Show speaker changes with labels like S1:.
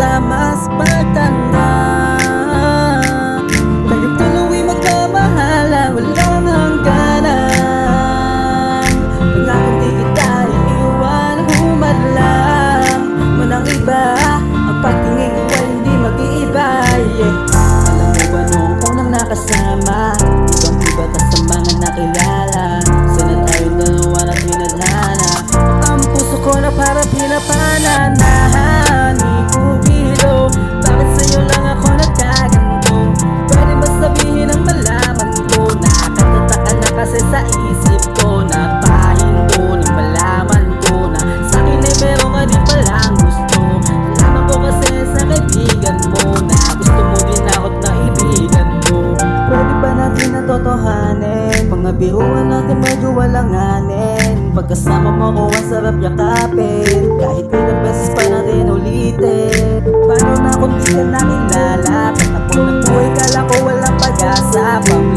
S1: sa mas patanda Tayong dalawi magmamahala Walang hangganan Pangakong di kita iiwan Humalang Manang iba Ang pagtingin ko ay hindi mag-iiba yeah. Alam mo ba noong unang nakasama? Ibang iba ka sa mga nakilala. Sana tayong dalawa na puso ko na para pinapanana Naisip ko na pahin ko Nang malaman ko na Sa'kin ay meron ka din palang gusto. Alaman ko kasi sa kaibigan mo Na gusto mo din ako't naibigan mo Pwede ba natin natotohanin Mga biruan natin medyo walang walanganin Pagkasama mo ko ang sarap yakapin. Kahit ilang beses pa natin ulitin. Paano na kung di ka nakilala? Pag napunang buhay kala ko walang pag-asa. Pang